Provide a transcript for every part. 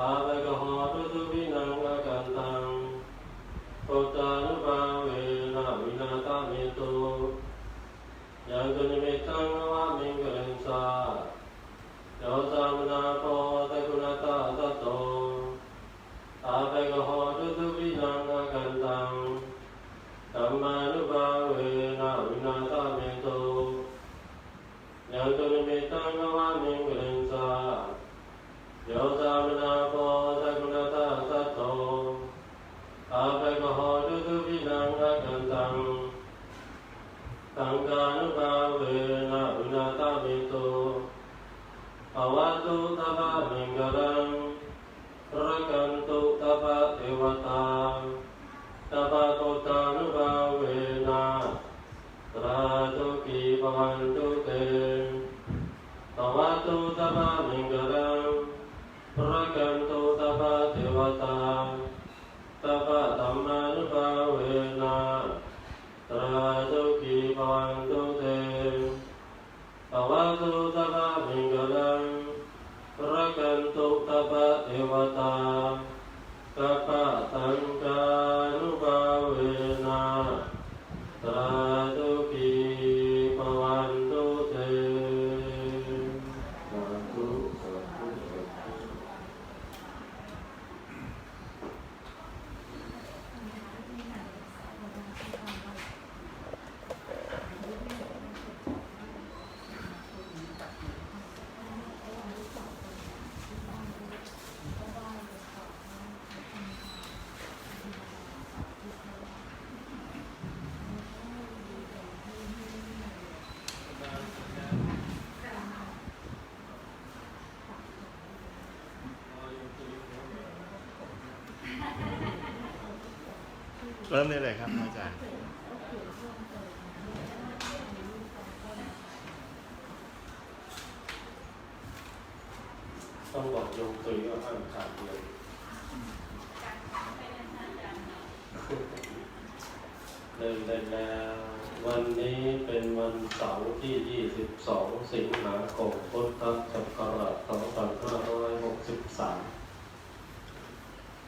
อาเวกหอตุสุวินังอากันตังปุตตานุปาเวนะวินาตาเมตุยังตุนิมิตังวะมิงกริงสาโยสามนาโพตะกุณตาตโตอาเวกหอตุตุวินังอากันตังธัมมานุภาเวนะวินาตาเมตุยังตุนิมิตังวะมิงกริงสา โยตามนาโพสกุณตาสัตโตอาเปกโหตุตุวินังอากันตังตังกานุภาเวนะอุณาตามิตุภวัตุตบะมิงกรังรักันตุตบะเทวตาตบะโกตานุภาเวนะตราตุกีภวันตุเตภวั ตุตบะมิงกรัง รักันตุตปะเทวตาตปะธรรมานุภาเวนะตราจุกีภวันตุเตภวตุตปะมิงกลังรักันตุตปะเทวตาตปะตังกานุภาเวนะตราจุกีภวันตุเตสาธุสาธุสาธุ เริ่มได้เลยครับอาจารย์ต้องบอกโยมตุยว่าห้ามขาดเลยเริ่มได้แล้ววันนี้เป็นวันเสาร์ที่ 22 สิงหาคมพุทธศักราช 2563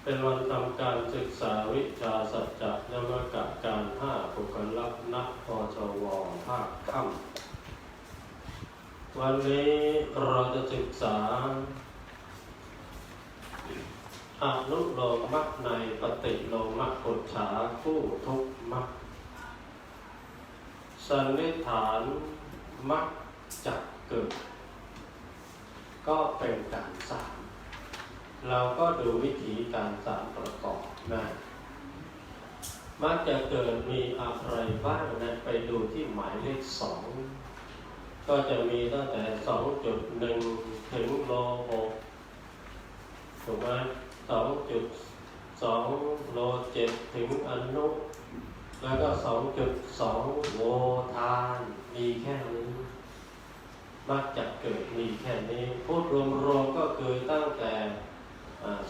เป็นวันทำการศึกษาวิชาสัจจะยมกะการห้าปุกลักนักพชวภาคค่ำวันนี้เราจะศึกษาอนุโลมมักในปฏิโลมกปุจฉาคู่ทุกมักสันนิฐานมักจักเกิด ก็เป็นการ เราก็ดูวิธีการสามประกอบนะมักจะเกิดมีอะไรบ้างนะไปดูที่หมายเลขสองก็จะมีตั้งแต่สองจุดหนึ่งถึงโลหกถูกไหมสองจุดสองโลเจ็ดถึงอนุแล้วก็สองจุดสองโวทานมีแค่นี้มักจะเกิดมีแค่นี้พูดรวมๆก็คือตั้งแต่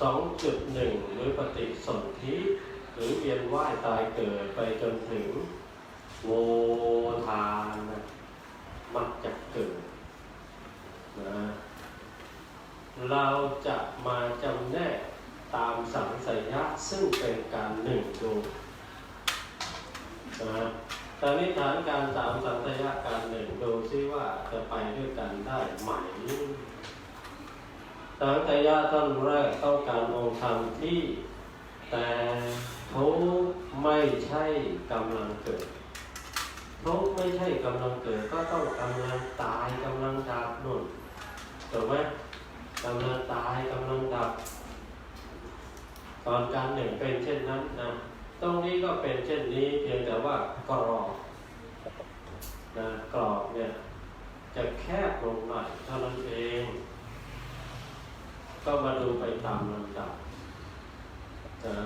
สองจุดหนึ่งหรือปฏิสนธิหรือเวียนว่ายตายเกิดไปจนถึงโวทานมักจะเกิดนะเราจะมาจำแนกตามสังสยะซึ่งเป็นการหนึ่งดูนะตอนนี้ฐานการสามสังสยะการหนึ่งดูซิว่าจะไปด้วยกันได้ไหม สังขยาท่านแรกต้องการองค์ธรรมที่แต่ทุกข์ไม่ใช่กำลังเกิดทุกข์ไม่ใช่กำลังเกิดก็ต้องกำลังตายกำลังดับนุ่นถูกไหมกำลังตายกำลังดับ ตอนการหนึ่งเป็นเช่นนั้นนะตรงนี้ก็เป็นเช่นนี้เพียงแต่ว่ากรอบนะกรอบเนี่ย จะแคบลงหน่อยเท่านั้นเอง ก็มาดูไปตามลำดับนะ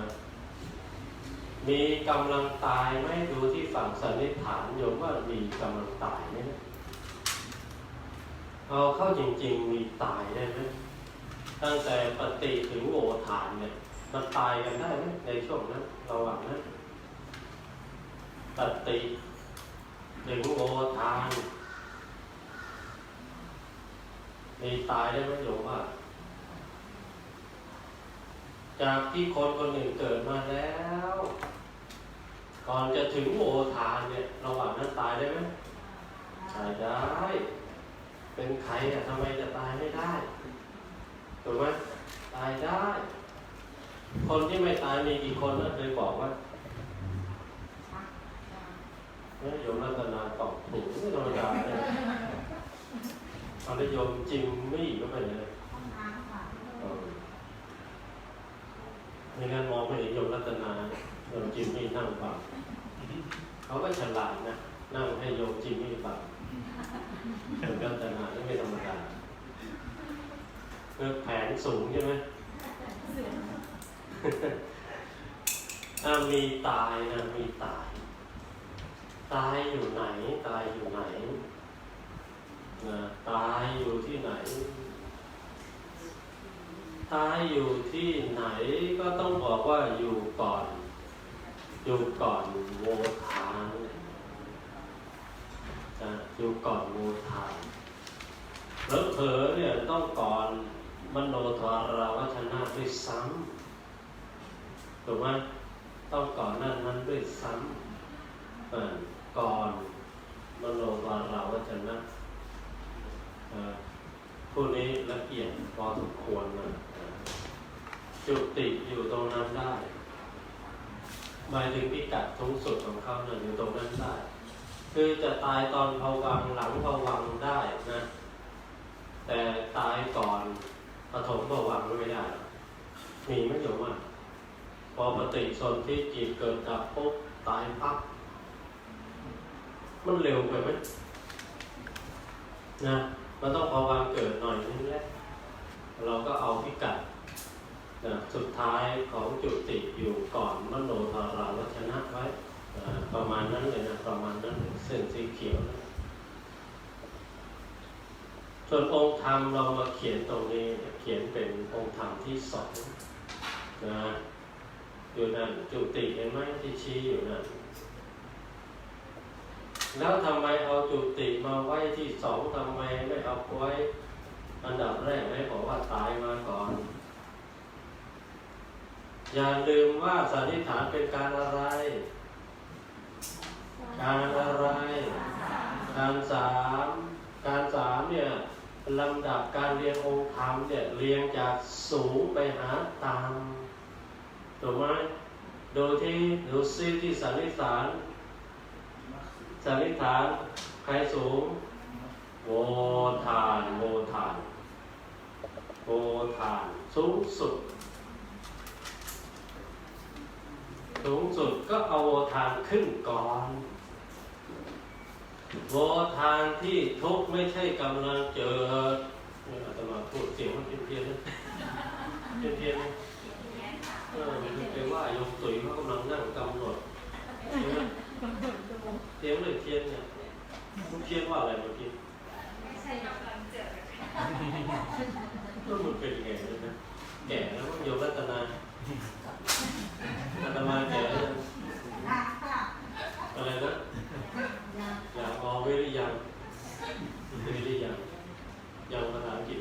มีกำลังตายไหมดูที่ฝั่งสันนิษฐานโยมว่ามีกำลังตายไหมเอาเข้าจริง ๆ มีตายได้ไหมตั้งแต่ปฏิถึงโอฐานเนี่ยมันตายกันได้ไหมในช่วงนั้นระหว่างนั้นปฏิถึงโอทาน มีตายได้ไหมโยมว่า จากที่คนคนหนึ่งเกิดมาแล้ว ก่อนจะถึงโอทานเนี่ยระหว่างนั้นตายได้ไหมตายได้ เป็นใครอะทำไมจะตายไม่ได้ถูกไหมตายได้ คนที่ไม่ตายมีกี่คนนะเคยบอกว่านี่โยมรัตนาตอบถูกธรรมดาเลยตอนนี้โยมจริงไม่ก็ไปเลยเออไม่งั้นมองไม่เห็นโยมรัตนาโยมจิมมี่นั่งฟังเขาก็ฉลาดนะ นั่งให้โยมจิมมี่ฟังโยมรัตนานี่ไม่ธรรมดาเออแผน สูงใช่ไหมถ้ามีตายนะมีตาย ตายอยู่ไหน ตายอยู่ไหนนะตายอยู่ที่ไหน ตายอยู่ที่ไหนก็ต้องบอกว่าอยู่ก่อน อยู่ก่อนโมทานนะอยู่ก่อนโมทานแล้วเผลอๆเนี่ยต้องก่อน มโนทวาราวชนะด้วยซ้ำถูกไหมต้องก่อนนั้นนั้นด้วยซ้ำก่อนมโนทวาราวชนะผู้นี้ละเอียดพอสมควรนะจุติอยู่ตรงนั้นได้หมายถึงพิกัดสูงสุดของเขาเนี่ยอยู่ตรงนั้นได้ คือจะตายตอนภวังหลังภวังได้นะ แต่ตายก่อน ปฐมภวังไม่ได้ มีไม่อยู่มากพอปฏิสนธิจิตเกิดดับปุ๊บตายปั๊บมันเร็วไปไหมนะมันต้องภวังเกิดหน่อยนึงแหละเราก็เอาพิกัดนะสุดท้ายของจุติอยู่ก่อนมโนทาราวัชนะไว้ ประมาณนั้นเลยนะ ประมาณนั้นเส้นสีเขียวนะ ส่วนองค์ธรรมเรามาเขียนตรงนี้เขียนเป็นองค์ธรรมที่สองนะอยู่นั่นจุติเห็นไหมที่ชี้อยู่นั่นแล้วทำไมเอาจุติมาไว้ที่สองทำไมไม่เอาไว้อันดับแรกไม่บอกว่าตายมาก่อน อย่าลืมว่าสันนิษฐานเป็นการอะไร การอะไร การสามการสามเนี่ย ลำดับการเรียนองค์ธรรมเนี่ยเรียงจากสูงไปหาต่ำถูกไหมโดยที่ดูซิที่สันนิษฐานสันนิษฐานใครสูงโวทานโวทานโวทานสูงสุด สูงสุดก็เอาโวทานขึ้นก่อน โวทานที่ทุกข์ไม่ใช่กำลังเจอนี่อาตมาพูดเสียงมันเพี้ยนๆนเพี้ยนๆนเออไปว่าโยมตุ๋ยเขากำลังนั่งกำหนดเทียงเลยเทียนเนี่ยมันเทียนว่าอะไรมันกี้ก็มันเป็นยังไงเนี่ยนะแก่แล้วโยมรัตนาอาตมาแก่แล้วยังอะไรนะ อยากออกเวริยังเวริยังยังภาษาอังกฤษ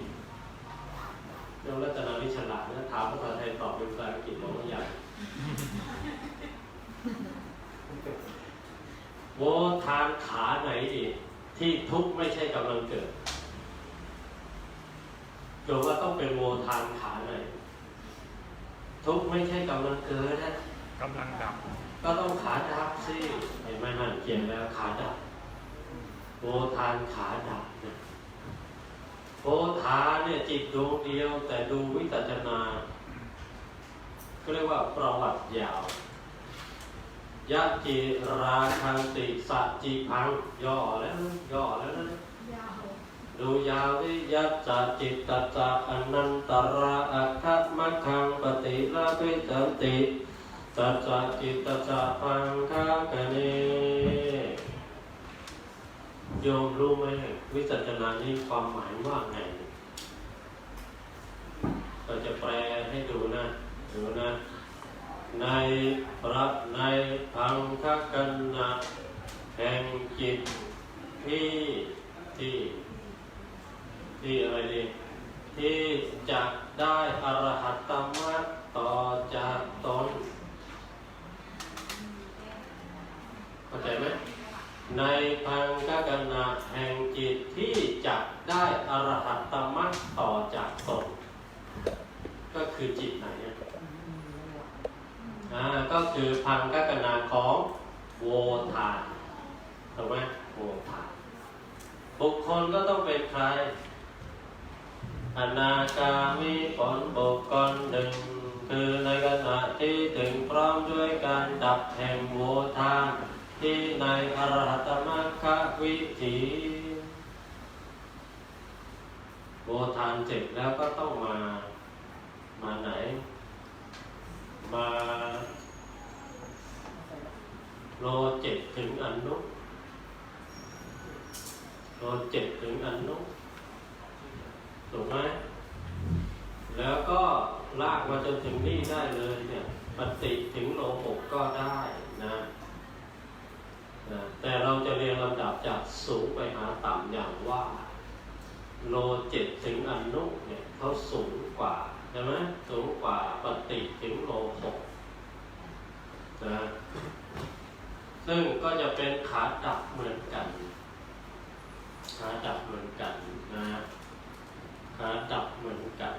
ยังรัตนาวิฉลาดนะถามภาษาไทยตอบเป็นภาษาอังกฤษบอกว่าอยากโวทานขาไหนดิที่ทุกข์ไม่ใช่กำลังเกิดโยมว่าต้องเป็นโวทานขาไหนทุกข์ไม่ใช่กำลังเกิดนะกำลังดับ ก็ต้องขาดับสิเห็นไหมนั่นเขียนแล้วขาดับโวทานขาดับนะ โวทานเนี่ยจิตดวงเดียวแต่ดูวิจัจนาก็เรียกว่าประวัติยาวยะจิราคันติสัจจิพังย่อแล้วย่อแล้วนะดูยาวที่ยัจจจิตตจะอนันตระอัคคมัคคังปฏิลาภิจันติตัจจจิตตจะพังคากะเน โยมรู้ไหมวิจัจนานี้ความหมายว่าไง เราจะแปลให้ดูนะดูนะ ในพระในพังคกันนะแห่งจิตที่ที่ ที่อะไรดีที่จะได้อรหัตตมรรคต่อจากตนเข้าใจไหม ในพังกกนาแห่งจิตที่จะได้อรหัตตมรรคต่อจากตนก็คือจิตไหนอะอ่าก็คือพังกกนาของโวทานถูกไหมโวทาน บุคคลก็ต้องเป็นใคร อนาคามีผลบุคคลหนึ่ง คือในขณะที่ถึงพร้อมด้วยการดับแห่งโวทาน ที่ในอรหัตมรรควิถีโวทานเสร็จแล้วก็ต้องมา มาไหน มาโลเจ็ดถึงอนุโลเจ็ดถึงอนุถูกไหมแล้วก็ลากมาจนถึงนี่ได้เลยเนี่ยปฏิถึงโลหกก็ได้ นะแต่เราจะเรียงลำดับจากสูงไปหาต่ำอย่างว่า โลเจ็ดถึงอนุเนี่ยเขาสูงกว่าใช่ไหมสูงกว่าปฏิถึงโลหกนะซึ่งก็จะเป็นขาดับเหมือนกัน ขาดับเหมือนกันนะขาดับเหมือนกัน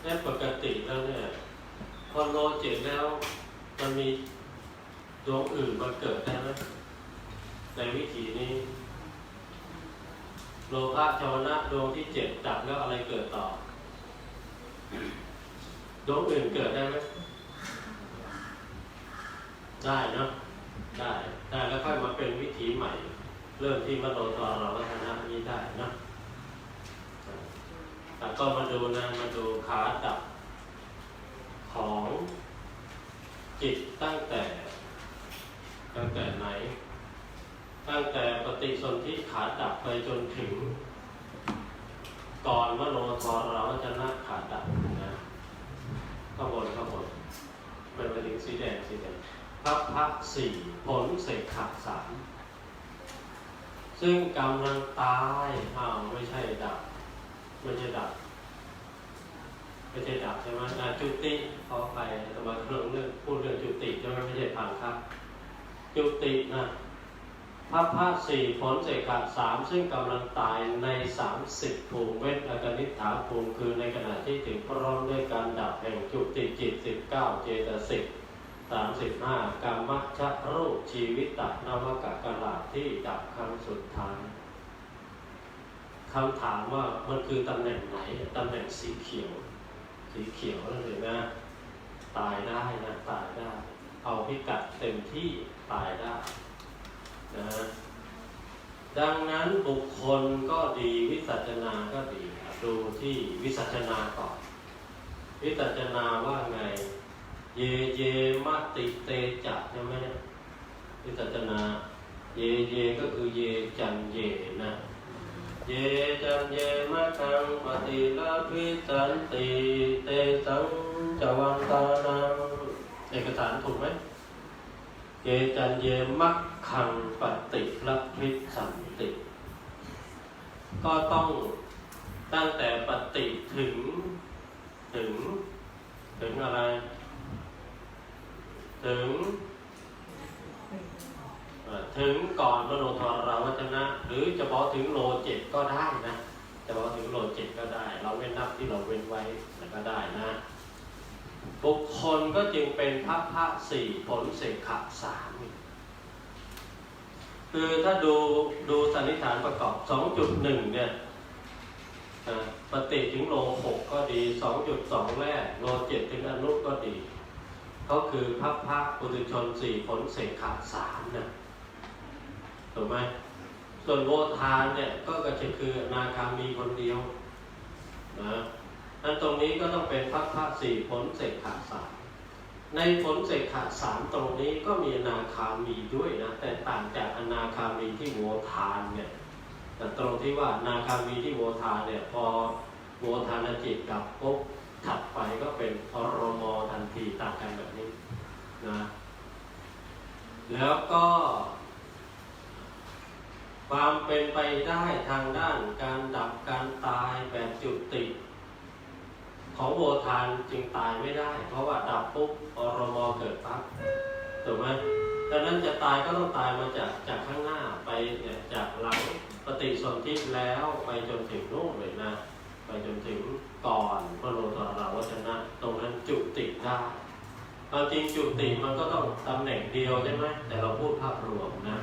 แต่ปกติแล้วเนี่ยพอโลเจ็ดแล้วมันมี ดวงอื่นมาเกิดได้ไหมในวิถีนี้ โลภะชาวนะดวงที่เจ็ดดับแล้วอะไรเกิดต่อ ดวงอื่นเกิดได้ไหมได้เนาะได้ได้แล้วค่อยมาเป็นวิถีใหม่ เริ่มที่มโนทวารวัฒนะนี้ได้นะแต่ก็มาดูนะมาดูขาดับของจิตตั้งแต่ ตั้งแต่ไหน ตั้งแต่ปฏิสนธิขาดับไปจนถึงก่อนมโนทวารวัฒนะขาดับนะข้างบนข้างบนเป็นไปถึงสีแดงสีแดงพัพพะสี่ผลเสกขาสามซึ่งกำลังตายอ้าวไม่ใช่ดับ ไม่ใช่ดับ ไม่ใช่ดับใช่ไหมจุติพอไปแตมาเรื่องเรื่องพูดเรื่องจุติใช่ไหมไม่ใช่พังครับ จุตินะพัพพะสี่ผลเสกขาสามซึ่งกำลังตายในสามสิบภูมิเวทอากนิฐาภูมิคือในขณะที่ถึงพร้อมด้วยการดับแห่งจุติจิตสิบเก้าเจตสิกสามสิบห้ากรรมชะรูปชีวิตตัดนวกะกะลาที่ดับครั้งสุดท้ายคำถามว่ามันคือตำแหน่งไหนตำแหน่งสีเขียว สีเขียวนั่นเองนะ ตายได้นะ ตายได้ เอาพิกัดเต็มที่ ตายได้นะดังนั้นบุคคลก็ดีวิสัชนาก็ดี ดูที่วิสัชนาก่อนวิสัชนาว่าไง เยเยมัตติเตจัใช่ไหมวิสัชนา เยเยก็คือเยจันเยนะเยจันเยมะคังปฏิลาภิสันติเตสังจวันตานังเอกสารถูกไหม เยจันเยมัคคังปฏิลาภิสันติ ก็ต้องตั้งแต่ปฏิถึงถึง ถึงอะไร ถึง ถึงก่อนมโนทรราวัจนะ หรือจะบอกถึงโลเจ็ดก็ได้นะ จะบอกถึงโลเจ็ดก็ได้ เราเว้นนับที่เราเว้นไว้ก็ได้นะ บุคคลก็จึงเป็นพระพระสี่ผลเสกขะสามคือถ้าดูดูสันนิษฐานประกอบ 2.1 เนี่ยอ่าปฏิถึงโลหกก็ดี 2.2 แรกโลเจ็ดถึงอนุก็ดี ก็คือพระพระปุถุชนสี่ผลเสกขาสามนะถูกไหมส่วนโวทานเนี่ยก็ก็จะคือนาคามีคนเดียวนะ นั้นตรงนี้ก็ต้องเป็นพระพระสี่ผลเสกขาสามในผลเสกขาสามตรงนี้ก็มีอนาคามีด้วยนะ แต่ต่างจากอนาคามีที่โวทานเนี่ยแต่ตรงที่ว่านาคามีที่โวทานเนี่ยพอโวทานจิตกับปุ๊บถัดไปก็เป็นอรมอทันทีต่างกันแบบนี้นะแล้วก็ ความเป็นไปได้ทางด้านการดับการตายแบบจุติ ของโวทานจึงตายไม่ได้ เพราะว่าดับปุ๊บอรมอเกิดปั๊บถูกไหมดังนั้นจะตายก็ต้องตายมาจากจากข้างหน้าไปเนี่ยจากหลังปฏิสนธิแล้วไปจนถึงนู่นเลยนะ ไปจนถึงก่อนมโนตราวัชนะ ตรงนั้นจุติได้ความจริงจุติมันก็ต้องตำแหน่งเดียวใช่ไหมแต่เราพูดภาพรวมนะ